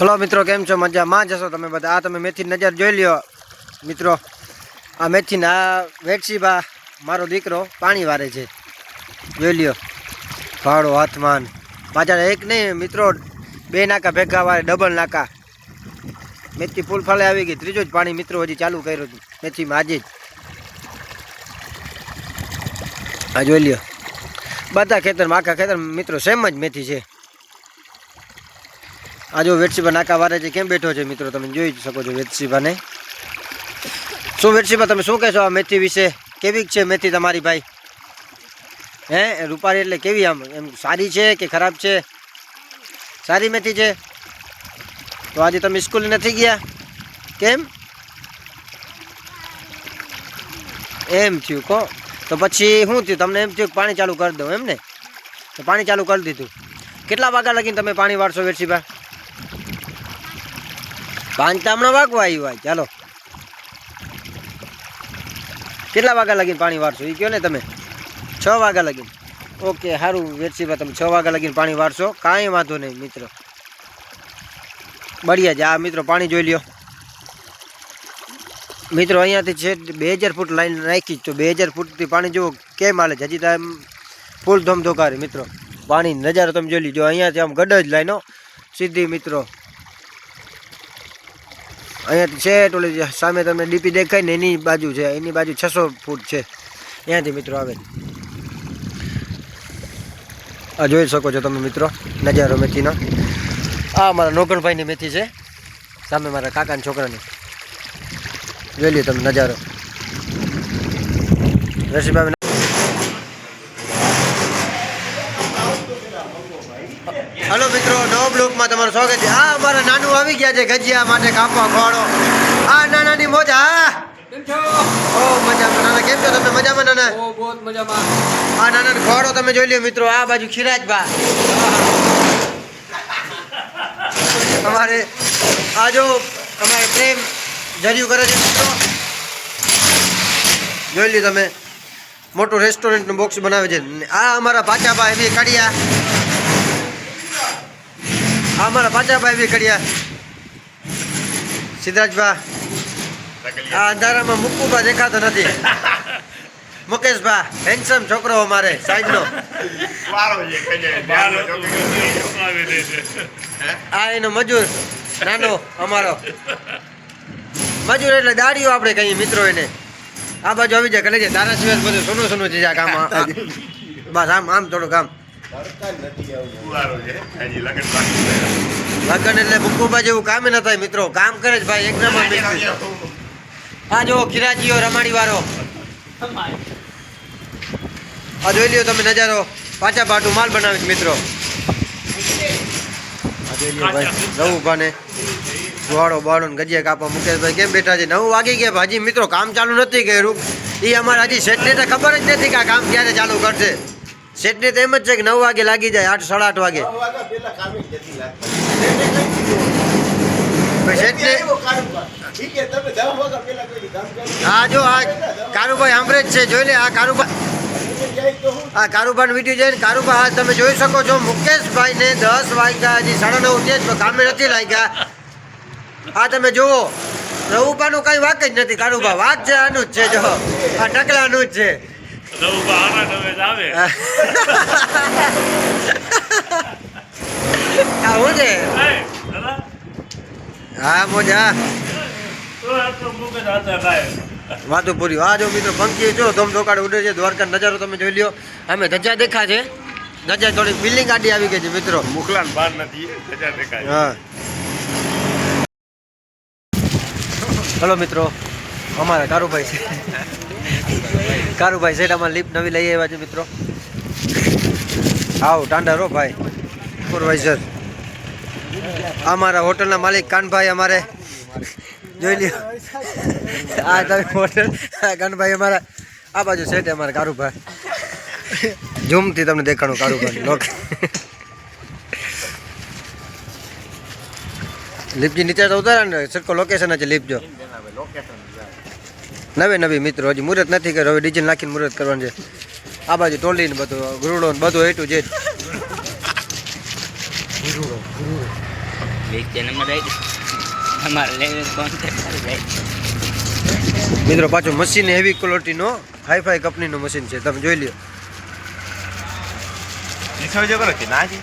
Hello મિત્રો, કેમ છો? મજામાં જશો તમે બધા? આ તમે મેથી નજર જોઈ લ્યો. મિત્રો, આ મેથી આ વેટસીબા મારો દીકરો પાણી વારે છે. જોઈ લ્યો. ભાડો હાથમાન પાછળ એક નહીં, મિત્રો, બે નાકા ભેગા વારે ડબલ નાકા. મેથી ફાલે આવી ગઈ. ત્રીજો જ પાણી મિત્રો હજી ચાલુ કર્યું હતું. મેથીમાં આજે જ. આ જોઈ લ્યો. બધા ખેતરમાં, આખા ખેતર મિત્રો સેમ જ મેથી છે. આ જો વેટસીબા નાકા વારે છે, કેમ બેઠો છે મિત્રો તમે જોઈ શકો છો વેટસીબાને શું વેટસીબા તમે શું કહેશો આ મેથી વિશે? કેવી છે મેથી તમારી ભાઈ? હે રૂપારી એટલે કેવી આમ? એમ સારી છે કે ખરાબ છે? સારી મેથી છે? તો આજે તમે સ્કૂલ નથી ગયા? કેમ? એમ થયું કહો તો પછી શું થયું? તમને એમ થયું પાણી ચાલુ કરી દઉં એમ ને? તો પાણી ચાલુ કરી દીધું. કેટલા વાગ્યા લગીને તમે પાણી વાળશો વેરસીબા પાંચ વાગવા આવ્યું હોય. ચાલો. કેટલા વાગ્યા લગીને પાણી વાળશો એ કહો ને તમે? છ વાગ્યા લગીને. ઓકે સારું વેરસીબા તમે છ વાગ્યા લગીને પાણી વાળશો કાંઈ વાંધો નહીં, મિત્ર. બળિયા જ, આ મિત્રો પાણી જોઈ લ્યો. મિત્રો, અહીંયાથી છે બે હજાર ફૂટ લાઈન નાખી તો બે હજાર ફૂટથી પાણી જુઓ કેમ હાલે હજી તો એમ ફૂલ ધમધોકારી, મિત્રો. પાણી નજારો તમે જોઈ લીજો અહીંયાથી આમ ગડ જ લાઈનો. સીધી, મિત્રો અહીંયાથી છે ઓલી સામે તમને ડીપી દેખાય ને એની બાજુ છે, એની બાજુ છસો ફૂટ છે. ત્યાંથી મિત્રો આવે. આ જોઈ શકો છો તમે મિત્રો, નજારો મેથીનો. આ મારા નોકરભાઈની મેથી છે, સામે મારા કાકાના છોકરાની. જોઈ લ્યો તમે નજારો. રસીભાઈ હલો મિત્રો બ્લોકમાં તમારું સ્વાગત છે. આ અમારા નાનું આવી ગયા છે ગજિયા માટે કાપવા ખોડો આ નાનાની મોજ હા? કેમ છો? ઓ મજામાં. નાના કેમ છો તમે? મજામાં નાના? ઓ બહુ મજામાં. આ નાના ખોડો તમે જોઈ લ્યો મિત્રો. આ બાજુ ખીરાજબા. અમારે આ જો અમારે પ્રેમ જર્યું કરે છે મિત્રો. જોઈ લ્યો તમે. મોટું રેસ્ટોરન્ટનું બોક્સ બનાવે છે. આ અમારા પાચાબા એવી કડિયા આ અમારા ભાઈ બી કર્યા સિદ્ધરાજભા આ અંધારામાં મુક્કુબા દેખાતો નથી. મુકેશભા હેન્ડસમ છોકરો અમારે સાઈડનો. આ એનો મજૂર નાનો અમારો. મજૂર એટલે દાડીઓ આપણે કહીએ મિત્રો એને. આ બાજુ આવી જાય કરે છે તારા સિવાય બધું સોનું સોનું છે આ કામ આ- બસ આમ આમ થોડુંક આમ. લગન એટલે ભૂકુબા જેવું કામ ન થાય મિત્રો. કામ કરે છે ભાઈ એક નંબર મિસ્ત્રી. આ જો ખીરાજીઓ રમાડી વાળો આ જોઈ લ્યો તમે નજારો. પાછા પાટું માલ બનાવીશ મિત્રો. રવુભાને વાળો બાળો ને ગજિયા કાપા મુકેશભાઈ કેમ બેઠા છે? નવ વાગી ગયા ભાજી મિત્રો કામ ચાલુ નથી કર્યું. એ અમારે હજી શેઠને તો ખબર જ નથી કે આ કામ ક્યારે ચાલુ કરશે. શેઠને તો એમ જ છે કે નવ વાગે લાગી જાય આઠ સાડા આઠ વાગે. હા જો આ કારુભાઈ સાંભળે જ છે જોઈ લે આ કારુભાઈ આ કારુભાઈ વીડિયો જોઈને કારુબા હા તમે જોઈ શકો છો મુકેશભાઈને દસ વાગ્યા હજી સાડા નવ છે તો કામે નથી લાગ્યા. આ તમે જુઓ રવુબાનું કઈ વાક જ નથી કારુબા વાત છે આનું જ છે જો. આ ટકલાનું જ છે. આ હું. છે? હા મોજા વાતો પૂરી. આ જો મિત્રો પંખી જો ધમ ધોકાડ ઉડે છે. દ્વારકા નજારો તમે જોઈ લ્યો. અમે ધજા દેખા છે. ધજા થોડી બિલ્ડિંગ ગાડી આવી ગઈ છે મિત્રો. મોકલાન બહાર નથી. ધજા દેખાય હા. હલો મિત્રો. અમારા કારુભાઈ છે. કારુભાઈ છે અમારે લિફ્ટ નવી લઈ આવ્યા છે, મિત્રો. આવો, ટાંડા રો ભાઈ. સુપરવાઇઝર અમારા હોટલના માલિક કાનભાઈ અમારે. જોઈ લ્યો. આ તમે હોટલ કાનભાઈ અમારા, આ બાજુ સેટ અમારા કારુભાઈ. ઝૂમથી તમને દેખાણું કારુભાઈ લોક લીપજી નીચે તો ઉતારે ને સરખો લોકેશન છે લિફ્ટ જો. નવે નવી મિત્રો હજી મુહૂર્ત નથી કર્યો હવે ડીજે નાખીને મુહૂર્ત કરવાનું છે. આ બાજુ ટોલી ને બધું ગુરુડો ને બધું હેઠું જે મિત્રો પાછું મશીન હેવી ક્વોલિટીનો હાઈ ફાઈ કંપનીનું મશીન છે. તમે જોઈ લ્યો. ઈસો જો કરો કે ના જી.